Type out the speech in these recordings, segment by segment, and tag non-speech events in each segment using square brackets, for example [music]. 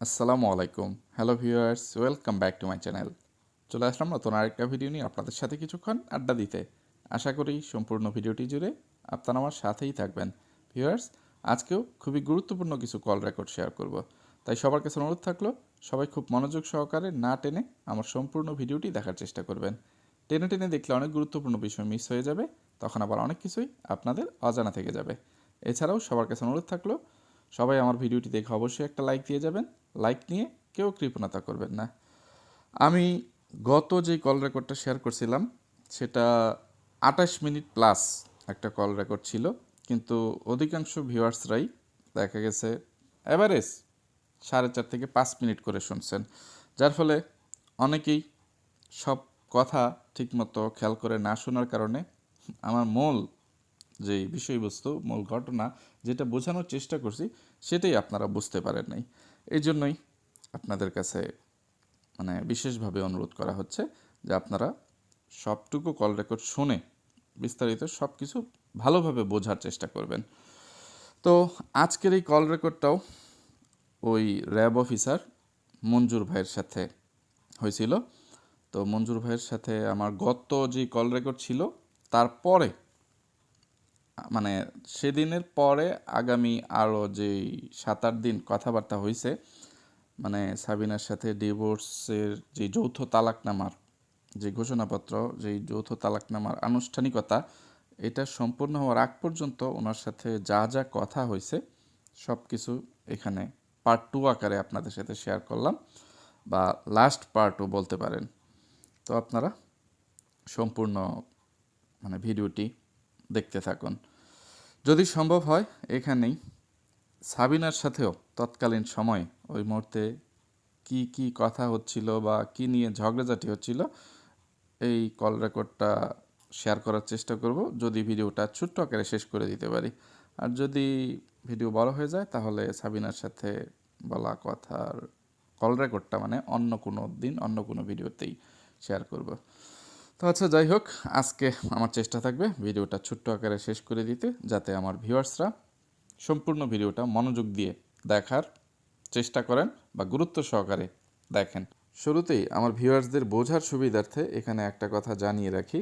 আসসালামু আলাইকুম। Hello viewers welcome back to my channel চলে আসলাম নতুন আরেকটা ভিডিও নিয়ে আপনাদের সাথে কিছুক্ষণ আড্ডা দিতে। আশা করি সম্পূর্ণ ভিডিওটি জুড়ে আপনারা আমার সাথেই থাকবেন। ভিউয়ার্স আজকেও খুবই গুরুত্বপূর্ণ কিছু কল রেকর্ড শেয়ার করব। তাই সবার কাছে অনুরোধ থাকল, সবাই খুব মনোযোগ সহকারে না টেনে আমার সম্পূর্ণ ভিডিওটি দেখার চেষ্টা করবেন। টেনে টেনে দেখলে অনেক গুরুত্বপূর্ণ বিষয় মিস হয়ে যাবে, তখন আবার অনেক কিছুই আপনাদের অজানা থেকে যাবে। এছাড়াও সবার কাছে অনুরোধ থাকল সবাই আমার ভিডিওটি দেখে অবশ্যই একটা লাইক দিয়ে যাবেন। লাইক নিয়ে কেউ কৃপণতা করবেন না। আমি গত যে কল রেকর্ডটা শেয়ার করছিলাম, সেটা আঠাশ মিনিট প্লাস একটা কল রেকর্ড ছিল। কিন্তু অধিকাংশ ভিউয়ার্সরাই দেখা গেছে অ্যাভারেজ সাড়ে চার থেকে পাঁচ মিনিট করে শুনছেন। যার ফলে অনেকেই সব কথা ঠিকমতো খেয়াল করে না শোনার কারণে আমার মূল যে বিষয়বস্তু, মূল ঘটনা যেটা বোঝানোর চেষ্টা করছি, সেটাই আপনারা বুঝতে পারেন নাই। এই জন্যই আপনাদের কাছে মানে বিশেষভাবে অনুরোধ করা হচ্ছে যে আপনারা সবটুকু কল রেকর্ড শুনে বিস্তারিত সব কিছু ভালোভাবে বোঝার চেষ্টা করবেন। তো আজকের এই কল রেকর্ডটাও ওই র্যাব অফিসার মঞ্জুর ভাইয়ের সাথে হয়েছিল। তো মঞ্জুর ভাইয়ের সাথে আমার গত যে কল রেকর্ড ছিল, তারপরে মানে সেদিনের পরে আগামী আরও যেই সাত আট দিন কথাবার্তা হয়েছে মানে সাবিনার সাথে ডিভোর্সের যে যৌথ তালাকনামার যে ঘোষণাপত্র, যেই যৌথ তালাকনামার আনুষ্ঠানিকতা, এটা সম্পূর্ণ হওয়ার আগ পর্যন্ত ওনার সাথে যা যা কথা হয়েছে সব কিছু এখানে পার্ট টু আকারে আপনাদের সাথে শেয়ার করলাম বা লাস্ট পার্টও বলতে পারেন। তো আপনারা সম্পূর্ণ মানে ভিডিওটি দেখতে থাকুন। যদি সম্ভব হয়, এখানেই। সাবিনার সাথেও তৎকালীন সময় ওই মুহূর্তে কি কি কথা হচ্ছিল বা কি নিয়ে ঝগড়াঝাটি হচ্ছিল, এই কল রেকর্ডটা শেয়ার করার চেষ্টা করব। যদি ভিডিওটা ছোট্ট আকারে শেষ করে দিতে পারি। আর যদি ভিডিও বড় হয়ে যায়, তাহলে সাবিনার সাথে বলা কথার কল রেকর্ডটা মানে অন্য কোনো দিন, অন্য কোনো ভিডিওতেই শেয়ার করব। তো আচ্ছা যাই হোক, আজকে আমার চেষ্টা থাকবে ভিডিওটা ছোট্ট আকারে শেষ করে দিতে, যাতে আমার ভিউয়ার্সরা সম্পূর্ণ ভিডিওটা মনোযোগ দিয়ে দেখার চেষ্টা করেন বা গুরুত্ব সহকারে দেখেন। শুরুতেই আমার ভিউয়ার্সদের বোঝার সুবিধার্থে এখানে একটা কথা জানিয়ে রাখি।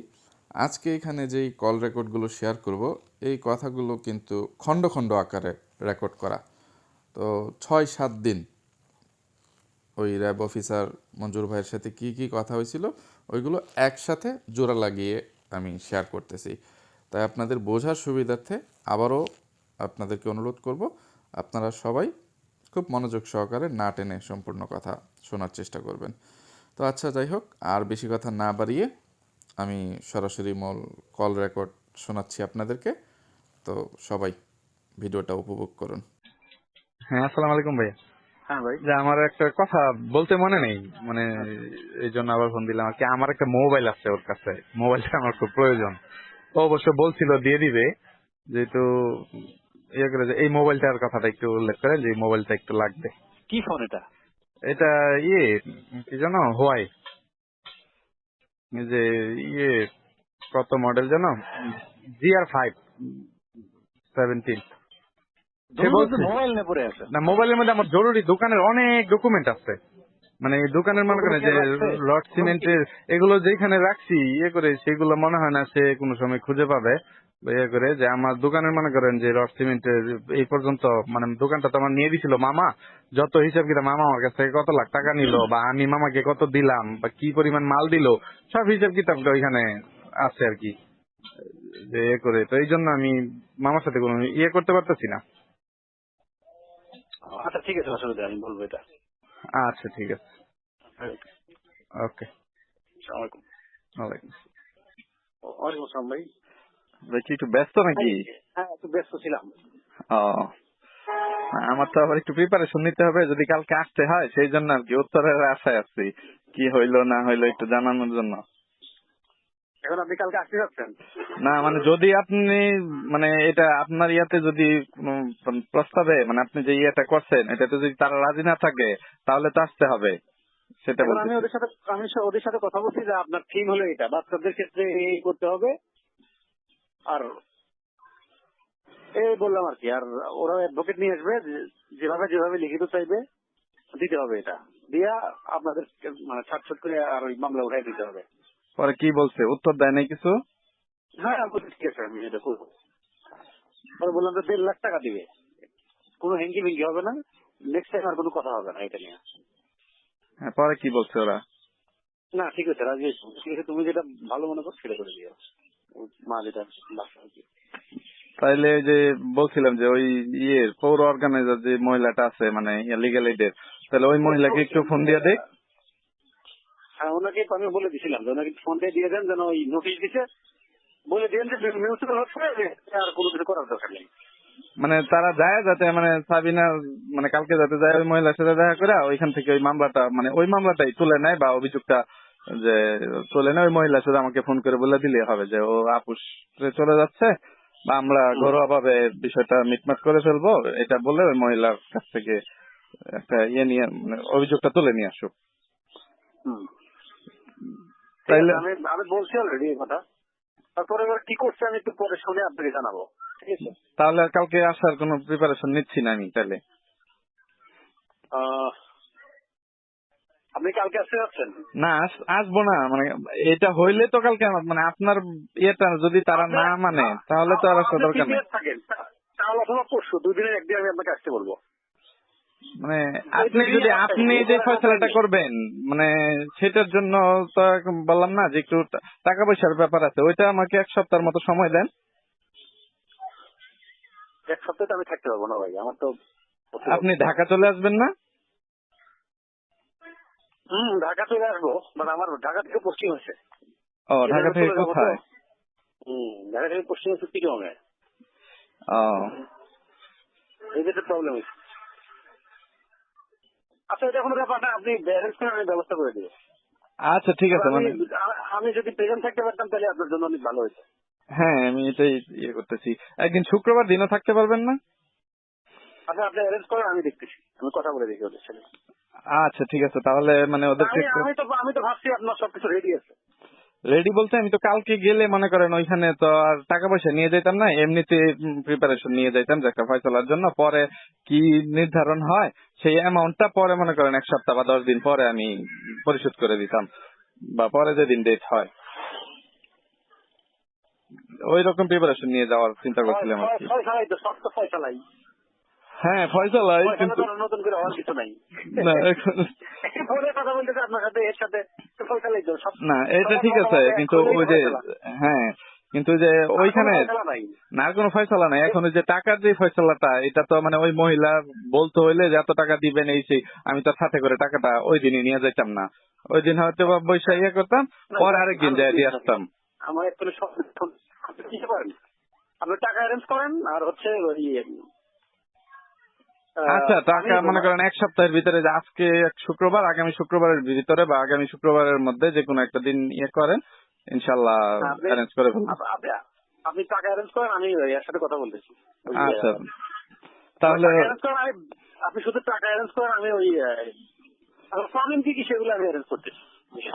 আজকে এখানে যেই কল রেকর্ডগুলো শেয়ার করব, এই কথাগুলো কিন্তু খণ্ড খণ্ড আকারে রেকর্ড করা। তো ছয় সাত দিন ওই র্যাব অফিসার মঞ্জুর ভাইয়ের সাথে কি কি কথা হয়েছিল ওইগুলো একসাথে জোড়া লাগিয়ে আমি শেয়ার করতেছি। তাই আপনাদের বোঝার সুবিধার্থে আবারও আপনাদেরকে অনুরোধ করব, আপনারা সবাই খুব মনোযোগ সহকারে না টেনে সম্পূর্ণ কথা শোনার চেষ্টা করবেন। তো আচ্ছা যাই হোক, আর বেশি কথা না বাড়িয়ে আমি সরাসরি মল কল রেকর্ড শোনাচ্ছি আপনাদেরকে। তো সবাই ভিডিওটা উপভোগ করুন। হ্যাঁ আসসালামু আলাইকুম ভাইয়া। ভাই যে আমার একটা কথা বলতে মনে নেই মানে এই জন্য আবার ফোন দিলাম। আর কি আমার একটা মোবাইল আছে ওর কাছে মোবাইলটা আমার খুব প্রয়োজন। ও অবশ্য বলছিল দিয়ে দিবে যেহেতু ইয়ে করে যে এই মোবাইলটার কথাটা একটু উল্লেখ করেন যে মোবাইলটা একটু লাগবে। কি ফোন এটা? এটা ইয়ে কি জানো হোয়াই যে ইয়ে কত মডেল জানো জিআর ফাইভ সেভেন্টিন মোবাইল নিয়ে পড়ে আছে। না মোবাইলের মধ্যে আমার জরুরি দোকানের অনেক ডকুমেন্ট আছে। মানে দোকানের মনে করেন যে রড সিমেন্টের এগুলো যেখানে রাখছি ইয়ে করে সেগুলো মনে হয় না সে কোনো সময় খুঁজে পাবে। ইয়ে করে যে আমার দোকানের মনে করেন যে রড সিমেন্টের এই পর্যন্ত মানে দোকানটা তো আমার নিয়ে দিছিল মামা। যত হিসাব কিতাব মামা আমার কাছ থেকে কত লাখ টাকা নিল বা আমি মামাকে কত দিলাম বা কি পরিমাণ মাল দিল সব হিসাব কিতাবটা ওইখানে আছে আর কি। যে ইয়ে করে তো এই জন্য আমি মামার সাথে কোনো ইয়ে করতে পারতেছি না। আচ্ছা ঠিক আছে অসুবিধা আমি বলব এটা। আচ্ছা ঠিক আছে। ওকে। আসসালামু ওয়ালাইকুম ওয়ালাইকুম আসসালাম ভাই। ভাই একটু ব্যস্ত নাকি? হ্যাঁ একটু ব্যস্ত ছিলাম। ও আমার তো আবার একটু প্রিপারেশন নিতে হবে যদি কালকে আসতে হয় সেই জন্য আর কি উত্তরের আশায় আছি। কি হইল না হইল একটু জানানোর জন্য। এখন আপনি কালকে আসতে যাচ্ছেন? না মানে যদি আপনি মানে এটা আপনার ইয়াতে যদি প্রস্তাবে মানে আপনি যে ইয়েটা করছেন এটাতে যদি তারা রাজি না থাকে তাহলে তো আসতে হবে। সেটা আমি ওদের সাথে আমি ওদের সাথে কথা বলছি যে আপনার থিম হলো এটা বাচ্চাদের ক্ষেত্রে এই করতে হবে। আর এই বললাম আর কি আর ওরা অ্যাডভোকেট নিয়ে আসবে যেভাবে যেভাবে লিখিত চাইবে দিতে হবে এটা। দিয়া আপনাদের মানে ছাটছট করে আর ওই মামলা উঠাই দিতে হবে। পরে কি বলছে? উত্তর দেয় নাই কিছু? হ্যাঁ ঠিক আছে আমি এটা করব পরে বললাম দেড় লাখ টাকা দিবে। কোনো হেঙ্গি ভেঙ্গি হবে না। নেক্সট টাইম আর কোনো কথা হবে না এটা নিয়ে। হ্যাঁ, পরে কি বলছে ওরা? না ঠিক আছে রাজি ঠিক আছে তুমি যেটা ভালো মনে করো সেটা করে দিও। মা যেটা বাসা আর কি। তাইলে যে বলছিলাম যে ওই ইয়ে পৌর অর্গানাইজার যে মহিলাটা আছে মানে লিগাল এইডের তাহলে ওই মহিলাকে একটু ফোন দিয়ে দেখ। হ্যাঁ ওনাকে আমি বলে দিছিলাম যে ওনাকে ফোন দিয়ে দেন যেন ওই নোটিশ দিছে। বলে দিয়েন যে মিউনিসিপাল হচ্ছে আর কোনো কিছু করার দরকার নেই। মানে তারা যায় যাতে মানে সাবিনা মানে কালকে যাতে যায় ওই মহিলার সাথে দেখা করে ওইখান থেকে ওই মামলাটা মানে ওই মামলাটাই তুলে নেয় বা অভিযোগটা যে তুলে নেয় ওই মহিলা শুধু আমাকে ফোন করে বলে দিলে হবে যে ও আপুস চলে যাচ্ছে বা আমরা ঘরোয়া ভাবে বিষয়টা মিটমাট করে ফেলব। এটা বলে ওই মহিলার কাছ থেকে একটা ইয়ে নিয়ে মানে অভিযোগটা তুলে নিয়ে আসুক। হুম। তাইলে আমি আমি বলছি অলরেডি এই কথা। তারপরে এবার কি করছে আমি একটু পরে শুনে আপনাকে জানাব। ঠিক আছে? তাহলে কালকে আসার কোনো প্রিপারেশন নিচ্ছি না আমি তাহলে আপনি কালকে আসতে যাচ্ছেন? না আসব না মানে এটা হইলে তো কালকে মানে আপনার ইয়েটা যদি তারা না মানে তাহলে তো আর আপনি দরকার নেই। prepared থাকেন তা- কাল অথবা পরশু দুদিনের একদিন আমি আপনাকে আসতে বলব। মানে আপনি যদি আপনি যে ফয়সলাটা করবেন। মানে সেটার জন্য তো বললাম না যে একটু টাকা পয়সার ব্যাপার আছে ওইটা আমাকে এক সপ্তাহের মতো সময় দেন। এক সপ্তাহে তো আমি থাকতে পারব না ভাই আমার তো আপনি ঢাকা চলে আসবেন না? হুম ঢাকা চলে আসব মানে আমার ঢাকা থেকে পশ্চিম আছে ও ঢাকা থেকে কোথায়? হুম ঢাকা থেকে পশ্চিম আছে চিটংয়ে ও। এই যে প্রবলেম হয়েছে। আচ্ছা এটা কোনো ব্যাপার না আপনি ব্যালেন্স করে আমি ব্যবস্থা করে দিব আচ্ছা ঠিক আছে মানে আমি- যদি প্রেজেন্ট থাকতে পারতাম তাহলে আপনার জন্য অনেক ভালো হয়েছে হ্যাঁ আমি এটাই ইয়ে করতেছি। একদিন শুক্রবার দিনও থাকতে পারবেন না? আচ্ছা আপনি অ্যারেঞ্জ করেন আমি দেখতেছি। আমি কথা বলে দেখি ওদের সাথে। আচ্ছা ঠিক আছে তাহলে মানে ওদের আমি আমি তো আমি তো ভাবছি আপনার সবকিছু রেডি আছে। রেডি বলতে আমি তো কালকে গেলে মনে করেন ওইখানে তো আর টাকা পয়সা নিয়ে যেতাম না এমনিতে প্রিপারেশন নিয়ে যেতাম যে একটা ফয়সলার জন্য পরে কি নির্ধারণ হয় সেই অ্যামাউন্টটা পরে মনে করেন এক সপ্তাহ বা দশ দিন পরে আমি পরিশোধ করে দিতাম বা পরে যেদিন ডেট হয় ওই রকম প্রিপারেশন নিয়ে যাওয়ার চিন্তা করছিলাম আর কি ফয়সালাই তো সব তো ফয়সালাই হ্যাঁ ফয়সালা কিন্তু নতুন করে হওয়ার কিছু নাই। না [laughs] এখন ফোনে কথা বলতেছে আপনার সাথে এর সাথে তো ফয়সালাই সব না এটা ঠিক আছে কিন্তু ওই যে হ্যাঁ কিন্তু যে ওইখানে না কোনো ফয়সলা নাই। এখন যে টাকার যে ফয়সলাটা এটা তো মানে ওই মহিলা বলতে হইলে যে এত টাকা দিবেন এই সেই আমি তো সাথে করে টাকাটা ওই দিনই নিয়ে যাইতাম না। ওই দিন হয়তো বা বৈশা ইয়ে করতাম পরে আরেকদিন যাই দিয়ে আসতাম। আমার একটু সব আপনি আপনি টাকা অ্যারেঞ্জ করেন আর হচ্ছে ওই আহ, আচ্ছা টাকা মনে করেন এক সপ্তাহের ভিতরে যে আজকে এক শুক্রবার আগামী শুক্রবারের ভিতরে বা আগামী শুক্রবারের মধ্যে যে কোনো একটা দিন ইয়ে করেন ইনশাল্লাহ অ্যারেঞ্জ করে ফেলব। আপনি- টাকা অ্যারেঞ্জ করেন আমি এর সাথে কথা বলতেছি। আচ্ছা। তাহলে আপনি শুধু টাকা অ্যারেঞ্জ করেন আমি ওই প্রবলেম কি কি সেগুলো আমি অ্যারেঞ্জ করতেছি।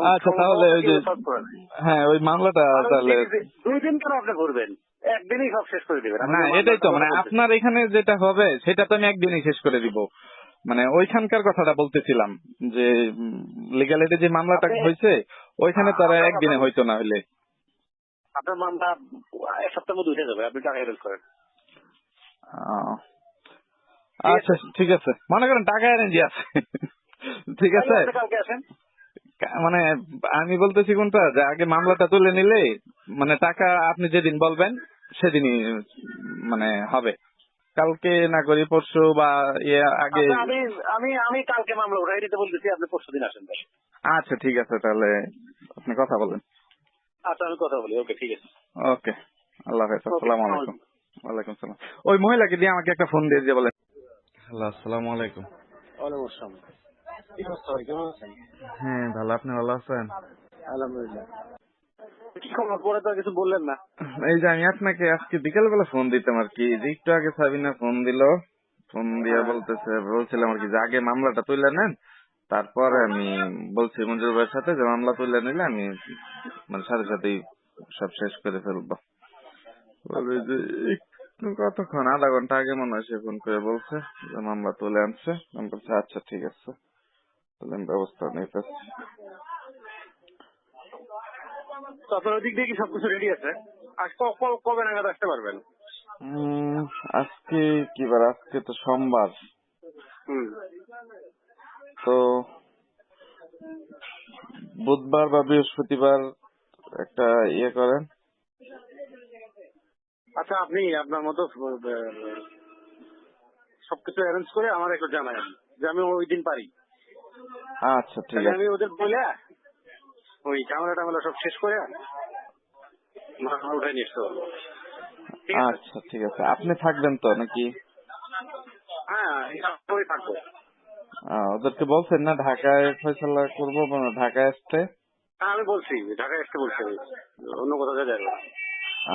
আচ্ছা তাহলে ওই যে হ্যাঁ ওই মামলাটা তাহলে দুই- দুই দিন কেন আপনি ঘুরবেন? একদিনই সব শেষ করে দেবেন। না এটাই তো মানে আপনার এখানে যেটা হবে সেটা তো আমি একদিনই শেষ করে দিব। মানে ওইখানকার কথাটা বলতেছিলাম যে লিগালিটি যে মামলাটা হয়েছে ওইখানে তারা একদিনে হইতো না হইলে। আপনার মামলা এক সপ্তাহের মধ্যে উঠে যাবে আপনি টাকা অ্যারেঞ্জ করেন। আচ্ছা ঠিক আছে। মনে করেন টাকা আছে। ঠিক আছে? কালকে আসেন। মানে আমি বলতেছি কোনটা যে আগে মামলাটা তুলে নিলে মানে টাকা আপনি যেদিন বলবেন সেদিনই মানে হবে। কালকে না করি পরশু বা ইয়ে আগে আচ্ছা, আমি আমি আমি কালকে মামলা উঠাই দিতে বলতেছি আপনি পরশু দিন আসেন তাহলে। আচ্ছা ঠিক আছে তাহলে আপনি কথা বলেন। আচ্ছা আমি কথা বলি ওকে ঠিক আছে। ওকে আল্লাহ হাফেজ আসসালামু আলাইকুম। ওয়ালাইকুম সালাম ওই মহিলাকে দিয়ে আমাকে একটা ফোন দিয়ে দিয়ে বলেন। হ্যালো আসসালামু আলাইকুম। ওয়ালাইকুম আসসালাম। কি অবস্থা কেমন আছেন হ্যাঁ ভালো আপনি ভালো আছেন? আলহামদুলিল্লাহ। কি খবর? পরে তো কিছু বললেন না এই যে আমি আপনাকে আজকে বিকেল বেলা ফোন দিতাম আর কি যে একটু আগে সাবিনা ফোন দিল। ফোন দিয়ে বলতেছে বলছিলাম আর কি যে আগে মামলাটা তুলে নেন তারপরে আমি বলছি মঞ্জুর ভাইয়ের সাথে যে মামলা তুলে নিলে আমি মানে সাথে সাথেই সব শেষ করে ফেলব। বলে যে কতক্ষণ? আধা ঘণ্টা আগে মনে হয় সে ফোন করে বলছে যে মামলা তুলে আনছে। আমি বলছি আচ্ছা ঠিক আছে। তাহলে আমি ব্যবস্থা নিতেছি। তো আপনার ওই দিক দিয়ে কি সবকিছু রেডি আছে? আজ কবে নাগাদ আসতে পারবেন? আজকে কি বার? আজকে তো সোমবার। তো বুধবার বা বৃহস্পতিবার একটা ইয়ে করেন। আচ্ছা আপনি আপনার মতো সবকিছু অ্যারেঞ্জ করে আমার একটু জানাবেন যে আমি ওই দিন পারি। আচ্ছা ঠিক আছে। আমি ওদের বলে ওই ঝামেলা টামেলা সব শেষ করে মাথা উঠে নিয়ে আসতে পারব। আচ্ছা ঠিক আছে। আপনি থাকবেন তো নাকি? হ্যাঁ থাকব। ওদেরকে বলছেন না ঢাকায় ফয়সালা করব ঢাকায় আসতে? হ্যাঁ আমি বলছি ঢাকায় আসতে বলছি আমি। অন্য কোথাও যাবে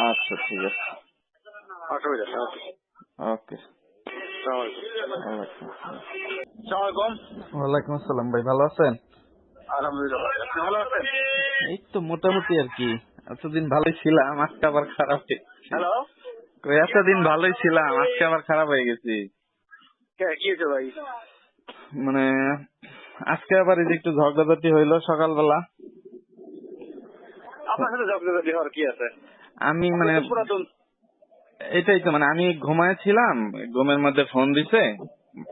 আচ্ছা ঠিক আছে। অসুবিধা ওকে। ওয়ালাইকুম আসসালাম ভাই ভালো আছেন? আলহামদুলিল্লাহ আপনি ভালো আছেন? এই তো মোটামুটি আর কি। এতদিন ভালোই ছিলাম আজকে আবার খারাপ হ্যালো? এতদিন ভালোই ছিলাম আজকে আবার খারাপ হয়ে গেছি। কি হয়েছে ভাই? মানে আজকে আবার এই যে একটু ঝগড়াঝাটি হইল সকালবেলা। আপনার সাথে জগদাদি হওয়ার কি আছে? আমি মানে পুরাতন। এটাই তো মানে আমি ঘুমাইছিলাম ঘুমের মধ্যে ফোন দিছে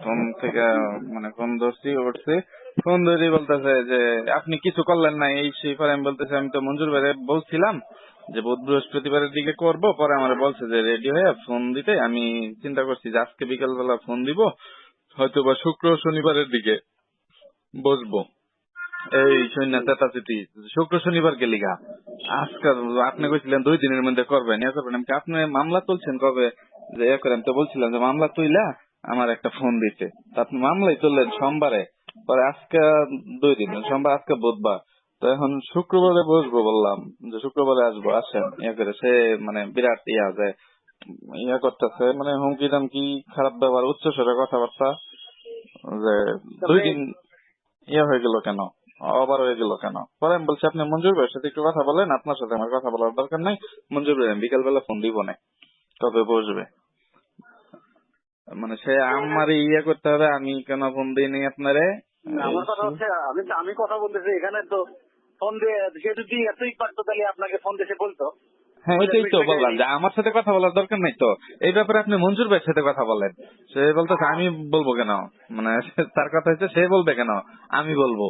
ফোন থেকে মানে ফোন ধরছি উঠছে। ফোন ধরে বলতেছে যে, আপনি কিছু করলেন না, এই সেই পরে আমি বলতেছি, আমি তো মঞ্জুর ভাইরে বলছিলাম যে, বুধ বৃহস্পতিবারের দিকে করব, পরে আমার বলছে যে, রেডি হয়ে ফোন দিতে, আমি চিন্তা করছি যে, আজকে বিকেল বেলা ফোন দিব হয়তো বা শুক্র শনিবারের দিকে বসবো। এই সৈন্য তেতাচিতি শুক্র শনিবার কে লিগা আজকে আপনি কইছিলেন দুই দিনের মধ্যে করবেন ইয়ে করবেন। আমি আপনি মামলা তুলছেন কবে? যে ইয়ে করেন, তো বলছিলাম যে, মামলা তুইলা, আমার একটা ফোন দিতে। আপনি মামলাই তুললেন সোমবারে। পরে আজকে দুই দিন সোমবার আজকে বুধবার। তো এখন শুক্রবারে বসবো বললাম যে শুক্রবারে আসব আসেন ইয়ে করে। সে মানে বিরাট ইয়া যে ইয়া করতেছে মানে হুমকি দামকি খারাপ ব্যবহার উচ্চ স্বরে কথাবার্তা যে দুই দিন ইয়ে হয়ে গেল কেন? আবার হয়ে গেল কেন? পরে আমি বলছি আপনি মঞ্জুর ভাইয়ের সাথে একটু কথা বলেন আপনার সাথে আমার কথা বলার দরকার নাই মঞ্জুর ভাই বিকাল বেলা ফোন দিব না কবে বসবে? মানে সে আমার ইয়ে করতে হবে আমি কেন ফোন দিই নাই আপনারে আমার কথা হচ্ছে আমি আমি কথা বলতেছি এখানে তো ফোন দিয়ে সে যদি এতই পারতো তাহলে আপনাকে ফোন দিয়ে বলতো। হ্যাঁ এটাই তো বললাম যে আমার সাথে কথা বলার দরকার নাই তো। এই ব্যাপারে আপনি মঞ্জুর ভাইয়ের সাথে কথা বলেন। সে বলতেছে আমি বলব কেন? মানে [laughs] তার কথা হচ্ছে সে বলবে কেন? আমি বলব।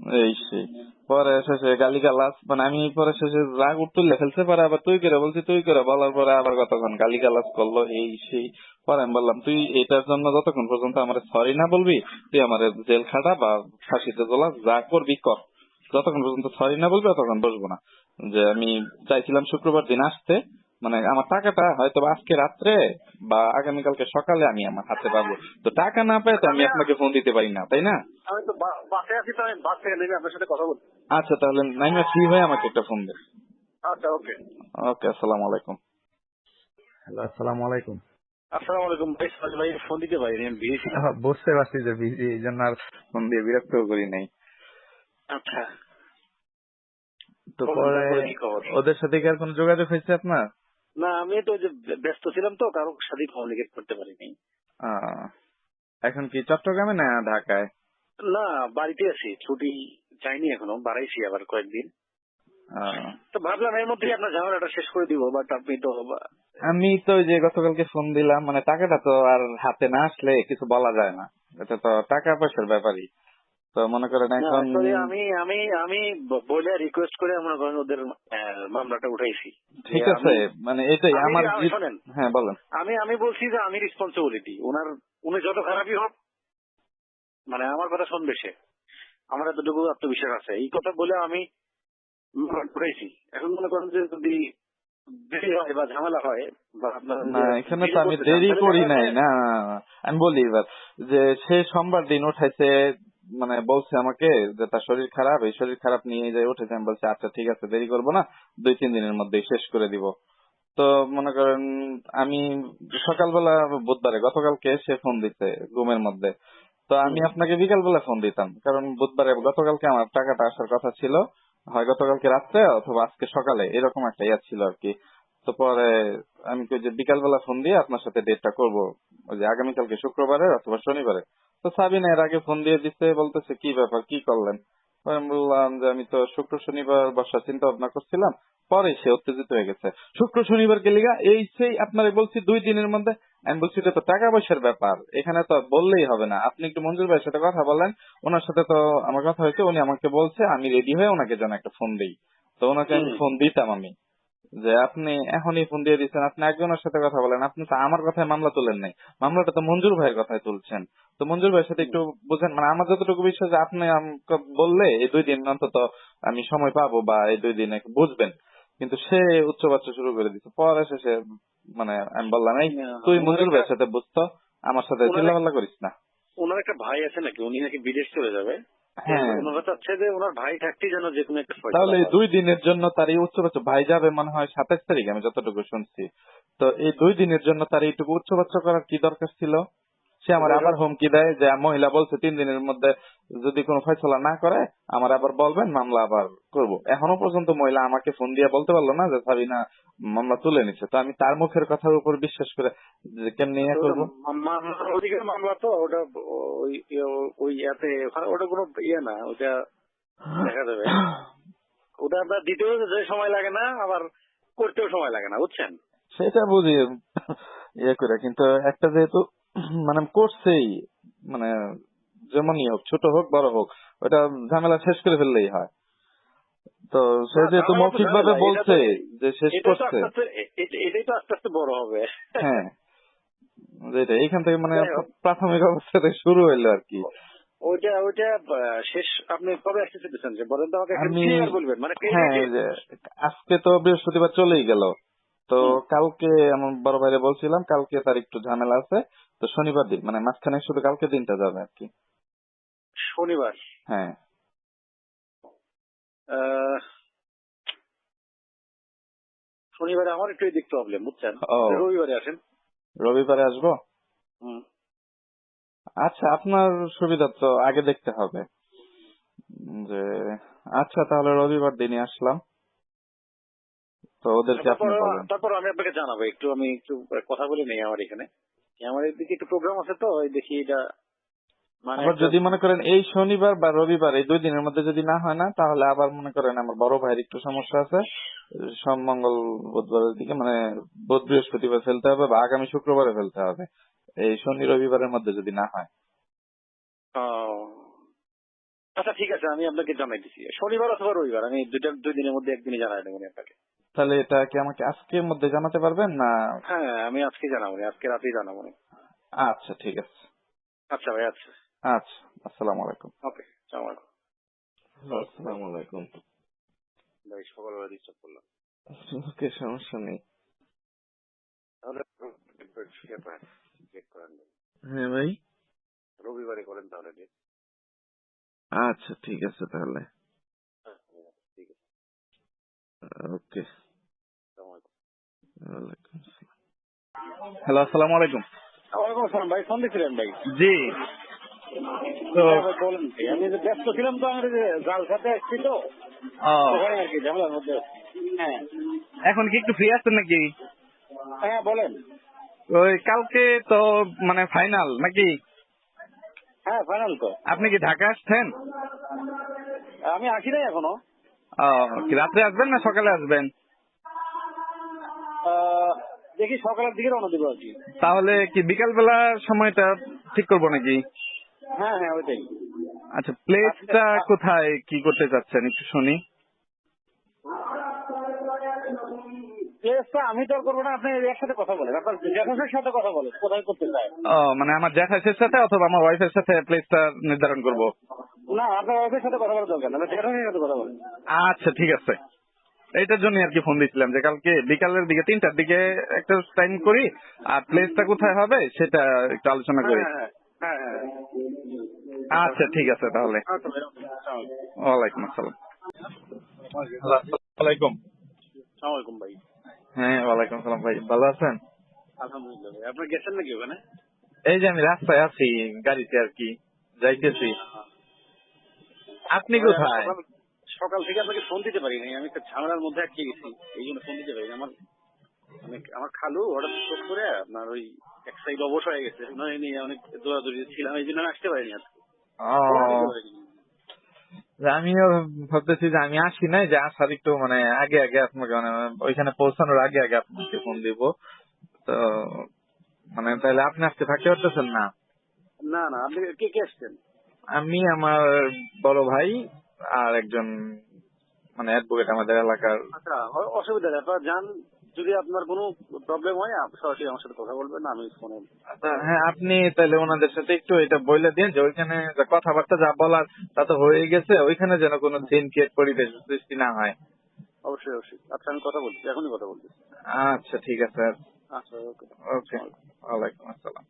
এই সে। পরে শেষে গালি গালাস মানে আমি পরে শেষে রাগ উঠতুল্লে ফেলছে পরে আবার তুই করে বলছি তুই করে বলার পরে আবার কতক্ষণ গালি গালাস করল এই সেই। পরে আমি বললাম তুই এটার জন্য যতক্ষণ পর্যন্ত আমার সরি না বলবি তুই আমার জেল খাটা বা ফাঁসিতে তোলা যা করবি কর। যতক্ষণ পর্যন্ত সরি না বলবি ততক্ষণ বসবো না। যে আমি চাইছিলাম শুক্রবার দিন আসতে মানে আমার টাকাটা হয়তো আজকে রাত্রে বা আগামীকালকে সকালে আমি আমার হাতে পাবো। তো টাকা না পেয়ে তো আমি আপনাকে ফোন দিতে পারি না তাই না? আচ্ছা তাহলে নাইমা ফ্রি হয়ে আমাকে একটা ফোন দে। আচ্ছা ওকে। ওকে আসসালামু আলাইকুম। হ্যালো আসসালামু আলাইকুম। আসসালামু আলাইকুম ভাই সাজ ভাই ফোন দিতে পারি আমি বিজি বুঝতে পারছি যে বিজি এই জন্য আর ফোন দিয়ে বিরক্ত করি নাই। আচ্ছা। তো পরে? ওদের সাথে কি আর কোনো যোগাযোগ হয়েছে আপনার? না আমি তো ওই যে ব্যস্ত ছিলাম তো কারোর সাথে কমিউনিকেট করতে পারিনি। এখন কি চট্টগ্রামে না ঢাকায়? না বাড়িতে আছি ছুটি যাইনি এখনও বাড়াইছি আবার কয়েকদিন। তো ভাবলাম এর মধ্যেই আপনার ঝামেলাটা শেষ করে দিব বাট আপনি তো আমি তো ওই যে গতকালকে ফোন দিলাম মানে টাকাটা তো আর হাতে না আসলে কিছু বলা যায় না। এটা তো টাকা পয়সার ব্যাপারই। তো মনে করেন এখন আমি আমি আমি বলে রিকোয়েস্ট করে মনে করেন ওদের মামলাটা উঠাইছি। ঠিক আছে মানে এটাই আমার আমি- হ্যাঁ বলেন। আমি আমি বলছি যে আমি রেসপন্সিবিলিটি ওনার উনি যত খারাপই হোক মানে আমার কথা শুনবে সে। আমার এতটুকু আত্মবিশ্বাস আছে। এই কথা বলে আমি উঠাইছি এখন মনে করেন যে যদি দেরি হয় বা ঝামেলা হয় বা না এখানে তো আমি দেরি করি নাই। না আমি বলি এবার যে সে সোমবার দিন উঠাইছে মানে বলছে আমাকে যে তার শরীর খারাপ এই শরীর খারাপ নিয়ে যে উঠেছে আমি বলছি আচ্ছা ঠিক আছে দেরি করব না দুই তিন দিনের মধ্যেই শেষ করে দিব। তো মনে করেন আমি সকালবেলা বুধবারে গতকালকে সে ফোন দিতে ঘুমের মধ্যে। তো আমি আপনাকে বিকালবেলা ফোন দিতাম কারণ বুধবারে গতকালকে আমার টাকাটা আসার কথা ছিল। হয় গতকালকে রাত্রে অথবা আজকে সকালে, এরকম একটা ইয়া ছিল আর কি তো পরে আমি কই যে বিকালবেলা ফোন দিয়ে আপনার সাথে ডেটটা করব। ওই যে আগামীকালকে শুক্রবারে অথবা শনিবারে। তো সাবিনা এর আগে ফোন দিয়ে দিতে বলতেছে কি ব্যাপার, কি করলেন? আমি বললাম যে আমি তো শুক্র শনিবার বসার চিন্তা ভাবনা করছিলাম, পরে সে উত্তেজিত হয়ে গেছে। শুক্র শনিবার কে লিগা এই সেই আপনারে বলছি দুই দিনের মধ্যে আমি বলছি এটা তো টাকা পয়সার ব্যাপার। এখানে তো বললেই হবে না। আপনি একটু মঞ্জুর ভাইয়ের সাথে কথা বলেন। ওনার সাথে তো আমার কথা হয়েছে উনি আমাকে বলছে আমি রেডি হয়ে ওনাকে যেন একটা ফোন দিই। তো ওনাকে আমি ফোন দিতাম আমি যে আপনি এখনই ফোন দিয়ে দিচ্ছেন আপনি একজনের সাথে কথা বলেন। আপনি তো আমার কথায় মামলা তুলেন নাই। মামলাটা তো মঞ্জুর ভাইয়ের কথায় তুলছেন। তো মঞ্জুর ভাইয়ের সাথে একটু বুঝেন মানে আমার যতটুকু বিশ্বাস যে আপনি আমাকে বললে এই দুই দিন অন্তত আমি সময় পাবো বা এই দুই দিন বুঝবেন। কিন্তু সে উচ্চ বাচ্চা শুরু করে দিচ্ছে পরে শেষে মানে আমি বললাম এই তুই মঞ্জুর ভাইয়ের সাথে বুঝতো আমার সাথে চিল্লাপাল্লা করিস না। ওনার একটা ভাই আছে নাকি? উনি নাকি বিদেশ চলে যাবে। হ্যাঁ। তাহলে দুই দিনের জন্য তার এই উচ্চ বাচ্চা ভাই যাবে মনে হয় সাতাশ তারিখ আমি যতটুকু শুনছি। তো এই দুই দিনের জন্য তার এইটুকু উচ্চ বাচ্চা করার কি দরকার ছিল? সে আমার আবার হুমকি দেয় যে মহিলা বলছে তিন দিনের মধ্যে যদি কোনো ফয়সলা না করে আমার আবার বলবেন মামলা আবার করব। এখনও পর্যন্ত মহিলা আমাকে ফোন দিয়ে বলতে পারল না যে সাবিনা মামলা তুলে নিচ্ছে তো আমি তার মুখের কথার উপর বিশ্বাস করে যে কেমনি ইয়ে করব? ওটা মামলা- তো ওটা ওই ওই ইয়াতে ওটা কোনো ইয়ে না ওটা দেখা যাবে। ওটা আপনার দিতেও যে সময় লাগে না আবার করতেও সময় লাগে না বুঝছেন? সেটা বুঝি ইয়ে করে কিন্তু একটা যেহেতু মানে করছেই মানে যেমনই হোক ছোট হোক বড় হোক ওটা ঝামেলা শেষ করে ফেললেই হয়। তো সে যেহেতু মৌখিক ভাবে বলছে যে শেষ করছে। আস্তে আস্তে এ- এ- এটাই তো আস্তে আস্তে বড় হবে। হ্যাঁ। যেটা এইখান থেকে মানে প্রাথমিক অবস্থা থেকে শুরু হইল আর কি। ওইটা ওইটা শেষ আপনি কবে আসতে বলেন তো আমাকে বলবেন। মানে হ্যাঁ আজকে তো বৃহস্পতিবার চলেই গেল। তো কালকে আমার বড় ভাইরে বলছিলাম কালকে তার একটু ঝামেলা আছে তো শনিবার দিন মানে মাঝখানে শুধু কালকে দিনটা যাবে আর কি। শনিবার? হ্যাঁ। শনিবারে আমার একটু এদিক প্রবলেম বুঝছেন? রবিবারে আসেন। রবিবারে আসব। আচ্ছা আপনার সুবিধা তো আগে দেখতে হবে। যে আচ্ছা তাহলে রবিবার দিনই আসলাম। তো ওদেরকে আপনি তারপর বলেন। তারপর আমি আপনাকে জানাব একটু আমি একটু কথা বলে নেই আমার এখানে। আমার এদিকে একটু প্রোগ্রাম আছে তো দেখি এটা মানে আবার যদি মনে করেন এই শনিবার বা রবিবার এই দুই দিনের মধ্যে যদি না হয় না তাহলে আবার মনে করেন আমার বড় ভাইয়ের একটু সমস্যা আছে। সোম মঙ্গল বুধবারের দিকে মানে বুধ বৃহস্পতিবার ফেলতে হবে বা আগামী শুক্রবারে ফেলতে হবে। এই শনি রবিবারের মধ্যে যদি না হয়। আচ্ছা ঠিক আছে আমি আপনাকে জানাই দিচ্ছি শনিবার অথবা রবিবার আমি দুইটা দুই দিনের মধ্যে একদিনে জানাই দেবো আপনাকে। তাহলে এটা কি আমাকে আজকের মধ্যে জানাতে পারবেন না? হ্যাঁ আমি আজকে জানাব আজকে রাতেই জানাব আচ্ছা ঠিক আছে। আচ্ছা ভাই আচ্ছা। আচ্ছা আসসালামু আলাইকুম। ওকে সালাম আসসালামু আলাইকুম। ভাই সকালবেলা ডিস্টার্ব করলাম। ওকে সমস্যা নেই। তাহলে চেক করেন। হ্যাঁ ভাই। রবিবারে করেন তাহলে আচ্ছা ঠিক আছে তাহলে। হ্যাঁ, ঠিক আছে। ওকে। আসসালামু আলাইকুম। হ্যালো আসসালামু আলাইকুম ওয়ালাইকুম আসসালাম ভাই ফোন দিয়েছিলেন ভাই? জি। তো হ্যাঁ, বলেন আমি যে ব্যস্ত ছিলাম তো আমার জাল সাথে আসছি তো। ওখানে আর কি ঝামেলার মধ্যে হ্যাঁ। এখন কি একটু ফ্রি আছেন নাকি? হ্যাঁ বলেন। ওই কালকে তো মানে ফাইনাল নাকি? হ্যাঁ ফাইনাল তো। আপনি কি ঢাকা আসছেন? আমি আসি নাই এখনও। রাত্রে আসবেন না সকালে আসবেন? দেখি সকালের দিকে রওনা দেবো আর কি। তাহলে কি বিকাল বেলা সময়টা ঠিক করব নাকি? হ্যাঁ হ্যাঁ ওইটাই। আচ্ছা প্লেসটা কোথায়? কি করতে চাচ্ছেন? একটু শুনি। প্লেসটা আমি তো করব না আপনি একসাথে কথা বলেন। আপনার জ্যাঠাশের সাথে কথা বলেন কোথায় করতে চায়। ও মানে আমার জ্যাঠাশের সাথে অথবা আমার ওয়াইফের সাথে প্লেসটা নির্ধারণ করব? না আপনার ওয়াইফের সাথে কথা দরকার না জ্যাঠাশের সাথে কথা বলেন। আচ্ছা ঠিক আছে। এইটার জন্য আর কি ফোন দিয়েছিলাম যে কালকে বিকালের দিকে তিনটার দিকে একটা টাইম করি আর প্লেসটা কোথায় হবে সেটা একটু আলোচনা করি। হ্যাঁ হ্যাঁ হ্যাঁ আচ্ছা ঠিক আছে তাহলে। আচ্ছা আসসালামু। ওয়ালাইকুম আসসালাম। আসসালামাইকুম ভাই। হ্যাঁ ওয়ালাইকুম আসসালাম ভাই। ভালো আছেন? আলহামদুলিল্লাহ ভাই। আপনি গেছেন নাকি ওখানে? এই যে আমি রাস্তায় আছি গাড়িতে আর কি যাইতেছি। আপনি কোথায়? সকাল- থেকে আপনাকে ফোন দিতে পারি নাই আমি একটা ঝামেলার মধ্যে আটকে গেছি এই জন্য ফোন দিতে পারি আমার মানে আমার খালু হঠাৎ চোখ করে আপনার ওই এক সাইড অবশ হয়ে গেছে। ওনারে নিয়ে অনেক দৌড়াদৌড়ি ছিলাম এই জন্য আমি আসতে পারিনি আজকে। আমিও ভাবতেছি যে আমি আসি নাই যে আসার একটু মানে আগে আগে আপনাকে মানে ওইখানে পৌঁছানোর আগে আগে আপনাকে ফোন দিব। তো মানে তাহলে আপনি আসতে থাকতে পারতেছেন না? না না আপনি কে কে আসছেন? আমি আমার বড় একজন মানে অ্যাডভোকেট আমাদের এলাকার। আচ্ছা অসুবিধা নেই। আপনার যান যদি আপনার কোনো প্রবলেম হয় সরাসরি আমার সাথে কথা বলবেন আমি ফোনে আচ্ছা, হ্যাঁ আপনি তাহলে ওনাদের সাথে একটু এটা বলে দিন যে ওইখানে কথাবার্তা যা বলার তা তো হয়ে গেছে ওইখানে যেন কোনো দিন ক্রিয়েট পরিবেশ সৃষ্টি না হয়। অবশ্যই অবশ্যই। আচ্ছা আমি কথা বলছি এখনই কথা বলছি। আচ্ছা ঠিক আছে আচ্ছা ওকে। ওকে ওয়ালাইকুম আসসালাম।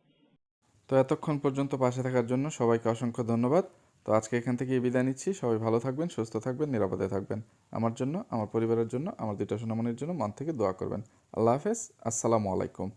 তো এতক্ষণ পর্যন্ত পাশে থাকার জন্য সবাইকে অসংখ্য ধন্যবাদ। তো আজকে এখান থেকে বিদায় নিচ্ছি। সবাই ভালো থাকবেন, সুস্থ থাকবেন, নিরাপদে থাকবেন। আমার জন্য, আমার পরিবারের জন্য, আমার দুটো সোনামনির জন্য মন থেকে দোয়া করবেন। আল্লাহ হাফেজ, আসসালামু আলাইকুম।